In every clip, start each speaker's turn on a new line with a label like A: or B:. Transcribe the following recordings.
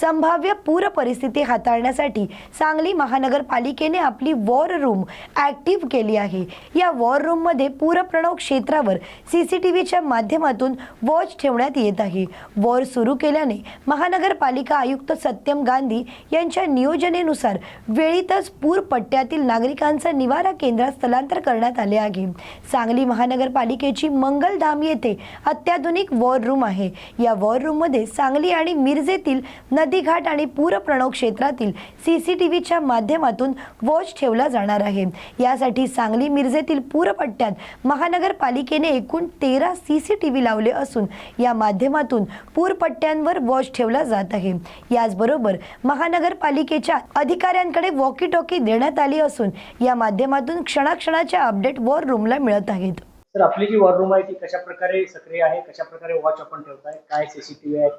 A: संभाव्य पूर परिस्थिती हाताळण्यासाठी सांगली महानगरपालिकेने आपली वॉर रूम ॲक्टिव्ह केली आहे. या वॉर रूममध्ये पूरप्रणव क्षेत्रावर सी सी टी व्हीच्या माध्यमातून वॉच ठेवण्यात येत आहे. वॉर सुरू केल्याने महानगरपालिका आयुक्त सत्यम गांधी यांच्या नियोजनेनुसार वेळीतच पूर पट्ट्यातील नागरिकांचा निवारा केंद्रात स्थलांतर करण्यात आले आहे. सांगली महानगरपालिकेची मंगलधाम येथे अत्याधुनिक वॉर रूम आहे. या वॉर रूममध्ये सांगली आणि मिरजेतील नदीघाट आणि पूरप्रणव क्षेत्रातील सी सी टी व्हीच्या माध्यमातून वॉच ठेवला जाणार आहे. यासाठी सांगली मिरजेतील पूरपट्ट्यात महानगरपालिकेने एकूण तेरा सी सी टी व्ही लावले असून या माध्यमातून पूरपट्ट्यांवर वॉच ठेवला जात आहे. याचबरोबर महानगरपालिकेच्या अधिकाऱ्यांकडे वॉकी टॉकी देण्यात आली असून या माध्यमातून क्षणाक्षणाच्या अपडेट वॉर रूमला मिळत आहेत.
B: तर आपली जी वॉर रूम आहे ती कशा प्रकारे सक्रिय आहे? कशा प्रकारे वॉच आपण ठेवताय? काय सीसीटीव्ही आहे?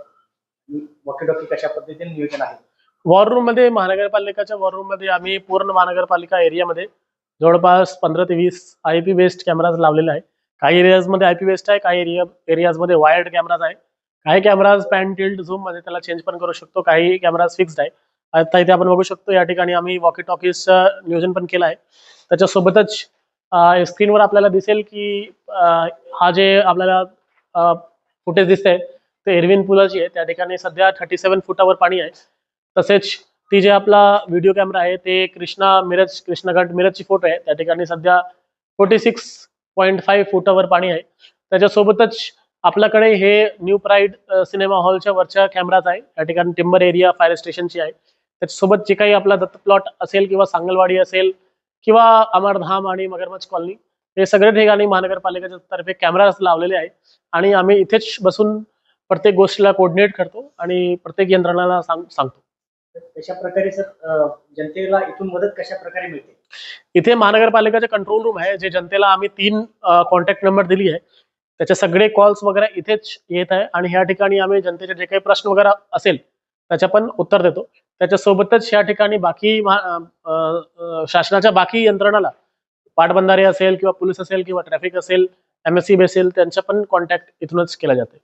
B: वॉकीटॉकी कशा पद्धतीने नियोजन आहे?
C: वॉर रूममध्ये महानगरपालिकेच्या वॉर रूममध्ये आम्ही पूर्ण महानगरपालिका एरियामध्ये जवळपास पंधरा ते वीस आय पी बेस्ड कॅमेराज लावलेले आहे काही एरियाजमध्ये आय पी बेस्ड आहे काही एरिया एरियाजमध्ये वायर्ड कॅमेराज आहे काही कॅमेराज पॅन टिल्ड झूममध्ये त्याला चेंज पण करू शकतो काही कॅमेराज फिक्स्ड आहे. आता इथे आपण बघू शकतो या ठिकाणी आम्ही वॉकी टॉकीजचं नियोजन पण केलं आहे. त्याच्यासोबतच स्क्रीनवर आपल्याला दिसेल की हा जे आपल्याला फुटेज दिसतंय ते एरविन पुलाची आहे. त्या ठिकाणी सध्या थर्टी सेव्हन फुटावर पाणी आहे. तसेच ती जे आपला व्हिडिओ कॅमेरा आहे ते कृष्णा मिरज कृष्णाघाट मिरजची फोटो आहे. त्या ठिकाणी सध्या फोर्टी सिक्स पॉईंट फाईव्ह फुटावर पाणी आहे. त्याच्यासोबतच आपल्याकडे हे न्यू प्राईड सिनेमा हॉलच्या वरच्या कॅमेराच आहे. त्या ठिकाणी टिंबर एरिया फायर स्टेशनची आहे. त्याच्यासोबत जे काही आपला दत्त प्लॉट असेल किंवा सांगलवाडी असेल किंवा अमरधाम आणि मगरमच्छ कॉलनी हे सगळे ठिकाणी महानगरपालिकेच्या तर्फे कॅमेराज लावलेले आहे आणि आम्ही इथेच बसून प्रत्येक गोष्टीला कोऑर्डिनेट करतो आणि प्रत्येक यंत्रणाला सांग सांगतो.
B: तशा प्रकारे सर जनतेला इथून मदत कशा प्रकारे मिळते?
C: इथे महानगरपालिकेचे कंट्रोल रूम आहे जे जनतेला आम्ही तीन कॉन्टॅक्ट नंबर दिली आहे. त्याचे सगळे कॉल्स वगैरे इथेच येत आहे आणि ह्या ठिकाणी आम्ही जनतेचे जे काही प्रश्न वगैरे असेल त्याच्या पण उत्तर देतो. त्याच्यासोबतच या ठिकाणी बाकी शासनाच्या बाकी यंत्रणाला पाटबंधारे असेल किंवा पोलीस असेल किंवा ट्रॅफिक असेल एम एस सी असेल त्यांचा पण कॉन्टॅक्ट इथूनच केला जाते.